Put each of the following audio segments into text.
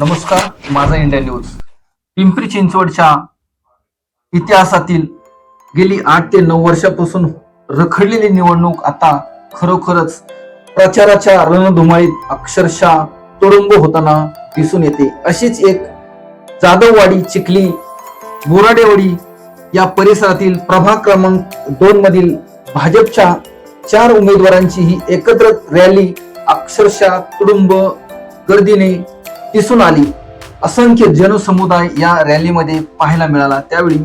नमस्कार माझा India news. Pimpri चिंचवडच्या इतिहासातील गेली आठ ते नऊ वर्षापासून रखडलेली निवडणूक आता खरोखरच प्रचाराच्या रणधुमाळीत अक्षरशः तुडुंब होताना दिसून येते. अशीच एक जाधववाडी चिखली बोराडेवाडी या परिसरातील प्रभाग क्रमांक दोन मधील भाजपच्या चार उमेदवारांची ही एकत्र रॅली अक्षरशः तुडुंब गर्दीने दिसून आली. असंख्य जनसमुदाय या रॅलीमध्ये पाहायला मिळाला. त्यावेळी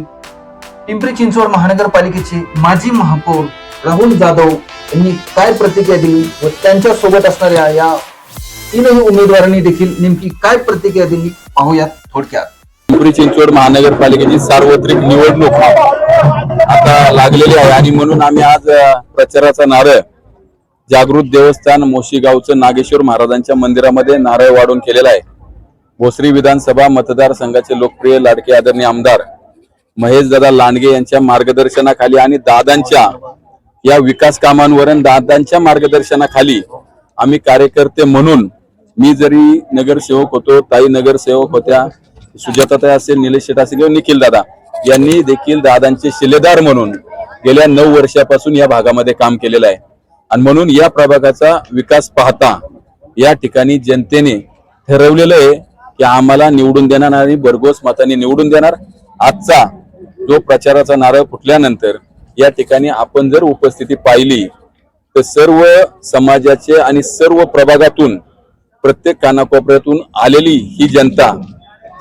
पिंपरी चिंचवड महानगरपालिकेचे माजी महापौर राहुल जाधव यांनी काय प्रतिक्रिया दिली व त्यांच्यासोबत असणाऱ्या या तीनही उमेदवारांनी देखील नेमकी काय प्रतिक्रिया दिली पाहूयात थोडक्यात. पिंपरी चिंचवड महानगरपालिकेची सार्वत्रिक निवडणूक आता लागलेली आहे आणि म्हणून आम्ही आज प्रचाराचा नारळ जागृत देवस्थान मोशीगावचं नागेश्वर महाराजांच्या मंदिरामध्ये नारळ वाढून केलेला आहे. भोसरी विधानसभा मतदारसंघाचे लोकप्रिय लाडके आदरणीय आमदार महेश दादा लांडगे यांच्या मार्गदर्शनाखाली आणि दादांच्या या विकास कामांवर दादांच्या मार्गदर्शनाखाली आम्ही कार्यकर्ते म्हणून मी जरी नगरसेवक होतो ताई नगरसेवक होत्या सुजाताताई असेल निलेश शेठ असेल किंवा निखिल दादा यांनी देखील दादांचे शिलेदार म्हणून गेल्या नऊ वर्षापासून या भागामध्ये काम केलेलं आहे. आणि म्हणून या प्रभागाचा विकास पाहता या ठिकाणी जनतेने ठरवलेलं आहे की आम्हाला निवडून देणार आणि भरघोस मताने निवडून देणार. आजचा जो प्रचाराचा नारळ फुटल्यानंतर या ठिकाणी आपण जर उपस्थिती पाहिली तर सर्व समाजाचे आणि सर्व प्रभागातून प्रत्येक कानाकोपऱ्यातून आलेली ही जनता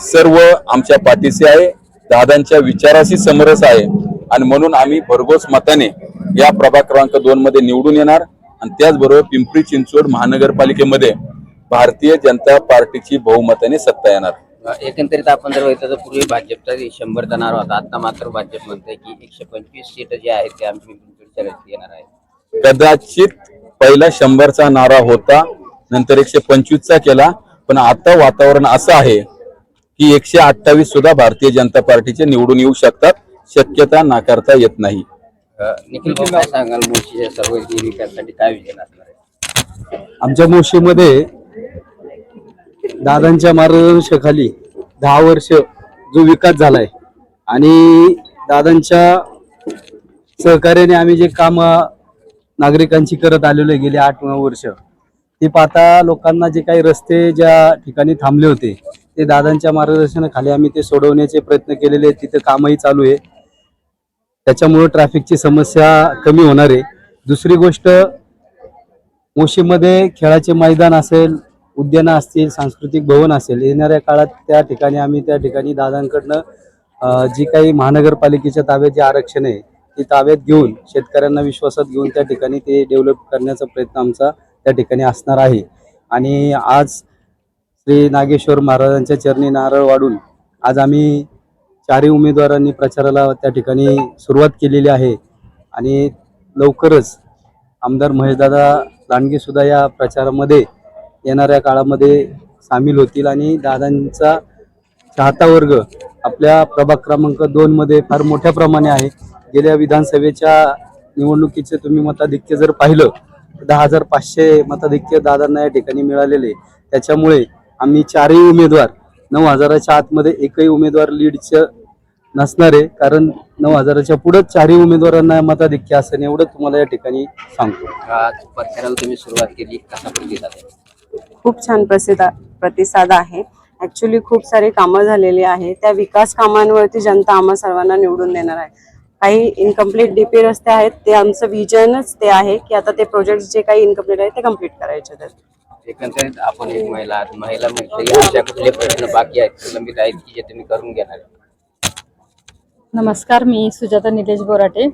सर्व आमच्या पाठीशी आहे दादांच्या विचाराशी समरस आहे आणि म्हणून आम्ही भरघोस मताने या प्रभाग क्रमांक दोन मध्ये निवडून येणार. आणि त्याचबरोबर पिंपरी चिंचवड महानगरपालिकेमध्ये भारतीय जनता पार्टीची बहुमताने सत्ता येणार. एकंदरीत आपण जर बघितलं तर पूर्वी भाजपचा शंभर नारा होता. आता मात्र भाजप म्हणतंय की एकशे पंचवीस सीट जे आहेत ते आमची येणार आहेत. कदाचित पहिला शंभरचा नारा होता नंतर एकशे पंचवीसचा केला. पण आता वातावरण असं आहे की एकशे अठ्ठावीस सुद्धा भारतीय जनता पार्टीचे निवडून येऊ शकतात. शक्यता नाकारता येत नाही. निखिल काय सांगाल? मुळशीच्या सर्व विकासासाठी काय विजन असणार आहे? आमच्या मोशीमध्ये दादांच्या मार्गदर्शनाखाली दहा वर्ष जो विकास झालाय आणि दादांच्या सहकार्याने आम्ही जे काम नागरिकांची करत आलेलो गेले आठ नऊ वर्ष ती पाहता लोकांना जे काही रस्ते ज्या ठिकाणी थांबले होते ते दादांच्या मार्गदर्शनाखाली आम्ही ते सोडवण्याचे प्रयत्न केलेले आहेत. तिथं कामही चालू आहे. त्याच्यामुळे ट्रॅफिकची समस्या कमी होणार आहे. दुसरी गोष्ट मोशीमध्ये खेळाचे मैदान असेल उद्यानं असतील सांस्कृतिक भवन असेल येणाऱ्या काळात त्या ठिकाणी आम्ही त्या ठिकाणी दादांकडनं जी काही महानगरपालिकेच्या ताब्यात जे आरक्षण आहे ती ताब्यात घेऊन शेतकऱ्यांना विश्वासात घेऊन त्या ठिकाणी ते डेव्हलप करण्याचा प्रयत्न आमचा त्या ठिकाणी असणार आहे. आणि आज श्री नागेश्वर महाराजांच्या चरणी नारळ वाढून आज आम्ही चारही उमेदवारांनी प्रचाराला त्या ठिकाणी सुरुवात केलेली आहे. आणि लवकरच आमदार महेशदादा लांडगेसुद्धा या प्रचारामध्ये येणाऱ्या काळामध्ये सामील होतील आणि दादांचा चाहता वर्ग आपल्या प्रभाग क्रमांक दोनमध्ये फार मोठ्या प्रमाणे आहे. गेल्या विधानसभेच्या निवडणुकीचे तुम्ही मताधिक्य जर पाहिलं तर दहा हजार पाचशे मताधिक्य दादांना या ठिकाणी मिळालेले त्याच्यामुळे आम्ही चारही उमेदवार नऊ हजाराच्या आतमध्ये एकही उमेदवार लीडचं नसणार आहे. कारण नऊ हजाराच्या पुढेच चारही उमेदवारांना मताधिक्य असेल एवढं तुम्हाला या ठिकाणी सांगतो. आज प्रचाराला तुम्ही सुरुवात केली कसा प्रतिसाद आहे खूप छान प्रसिद्ध प्रतिसाद आहे. ऍक्च्युली खूप सारे कामं झालेली आहे त्या विकास कामांवरती जनता आम्हा सर्वांना निवडून देणार आहे. काही इनकम्प्लीट डीपी रस्ते आहेत. ते आमचं विजनच ते आहे की आता ते प्रोजेक्ट जे काही इनकम्प्लीट आहेत ते कंप्लीट करायचे आहेत. एकंदरीत आपण एक महिला आहात. महिला अशा कुठले प्रश्न बाकी आहेत? प्रलंबित आहेत की जे तुम्ही करून घेणार आहे? नमस्कार मी सुजाता निलेश बोराटे.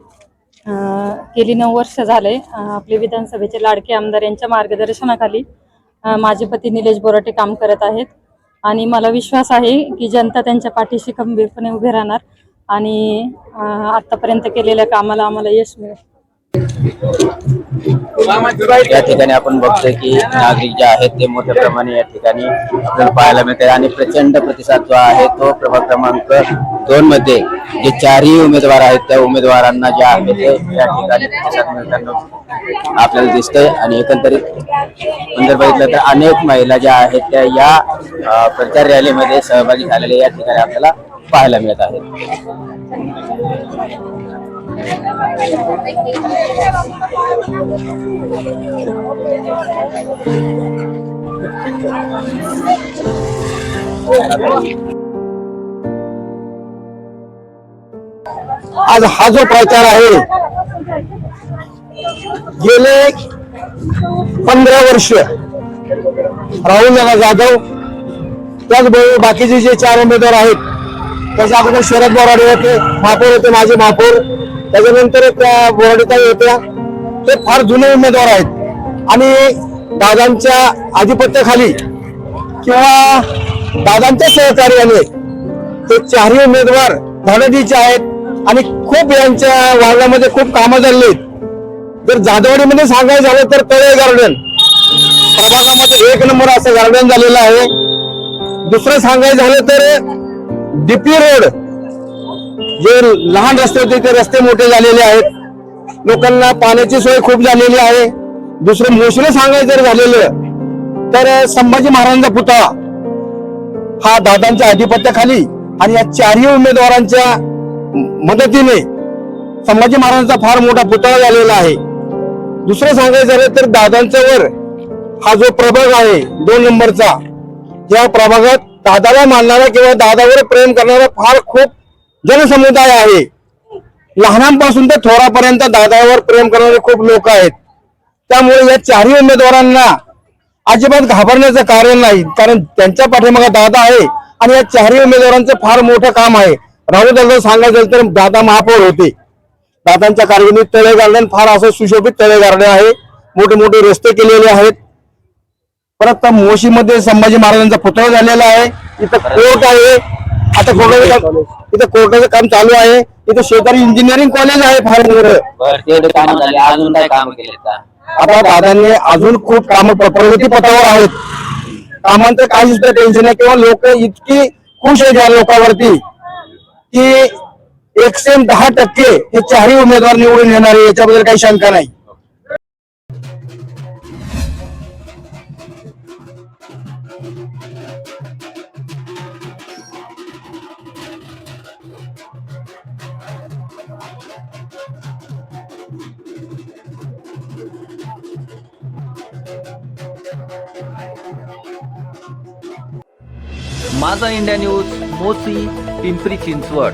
गेली नऊ वर्ष झाले आपले विधानसभेचे लाडके आमदार यांच्या मार्गदर्शनाखाली माझे पती निलेश बोराटे काम करत आहेत. आणि मला विश्वास आहे की जनता त्यांच्या पाठीशी खंबीरपणे उभे राहणार आणि आत्तापर्यंत आतापर्यंत केलेल्या कामाला आम्हाला यश मिळेल. या ठिकाणी आपण बघतोय की नागरिक जे आहेत ते मोठ्या प्रमाणे या ठिकाणी आपल्याला पाहायला मिळते आणि प्रचंड प्रतिसाद जो आहे तो प्रभाग क्रमांक दोन मध्ये जे चारही उमेदवार आहेत त्या उमेदवारांना जे आहे ते या ठिकाणी प्रतिसाद मिळताना आपल्याला दिसतंय. आणि एकंदरीत जर बघितलं तर अनेक महिला ज्या आहेत त्या या प्रचार रॅलीमध्ये सहभागी झालेल्या या ठिकाणी आपल्याला पाहायला मिळत आहेत. आज हा जो प्रचार आहे गेले पंधरा वर्ष राहुल दादा जाधव त्याचबरोबर बाकीचे जे चार उमेदवार आहेत त्याच्या अगोदर शरद बोराडे होते महापौर होते माझे महापौर. त्याच्यानंतर एक अं, बोराडेताई होत्या ते फार जुने उमेदवार आहेत. आणि दादांच्या आधिपत्याखाली किंवा दादांच्या सहकार्याने ते चारही उमेदवार धनदीचे आहेत आणि खूप यांच्या वार्डामध्ये खूप कामं झाली आहेत. जर जाधवडीमध्ये सांगायचं झालं तर तळे गार्डन. प्रभागामध्ये एक नंबर असं गार्डन झालेलं आहे. दुसरं सांगायचं झालं तर डीपी रोड. जे लहान रस्ते होते ते रस्ते मोठे झालेले आहेत. लोकांना पाण्याची सोय खूप झालेली आहे. दुसरं मोशीला सांगायचं जर झालेलं तर संभाजी महाराजांचा पुतळा हा दादांच्या आधिपत्याखाली आणि या चारही उमेदवारांच्या मदतीने संभाजी महाराजांचा फार मोठा पुतळा झालेला आहे. दुसरं सांगायचं झालं तर दादांच्या वर हा जो प्रभाग आहे दोन नंबरचा या प्रभागात दादाला मानणारा किंवा दादावर प्रेम करणारा फार खूप जनसमुदाय आहे. लहानांपासून ते थोरापर्यंत दादावर प्रेम करणारे खूप लोक आहेत. त्यामुळे या चारही उमेदवारांना अजिबात घाबरण्याचं कारण नाही. कारण त्यांच्या पाठीमागे दादा आहे आणि या चारही उमेदवारांचं फार मोठं काम आहे. राहुल दादा सांगायचं तर दादा महापौर होते. दादांच्या कारकिर्दीत तळे गार्डन फार असं सुशोभित तळे गार्डन आहे. मोठे मोठे रस्ते केलेले आहेत. परत मोशीमध्ये संभाजी महाराजांचा पुतळा झालेला आहे. इथं कोर्ट आहे. आता कोर्टाचं इथं कोर्टाचं काम चालू आहे. इथं शेजारी इंजिनिअरिंग कॉलेज आहे फार मोठं. बरं तेवढे काम झाले. अजून काय काम केले का? आता दादांनी अजून खूप काम प्रगती पथावर आहेत. कामांचं काहीच टेन्शन नाही. किंवा लोक इतकी खुश आहेत या लोकांवरती की एकशे दहा टक्के हे चारही उमेदवार निवडून येणार आहे. याच्याबद्दल काही शंका नाही. माझा इंडिया न्यूज मोसी पिंपरी चिंचवड.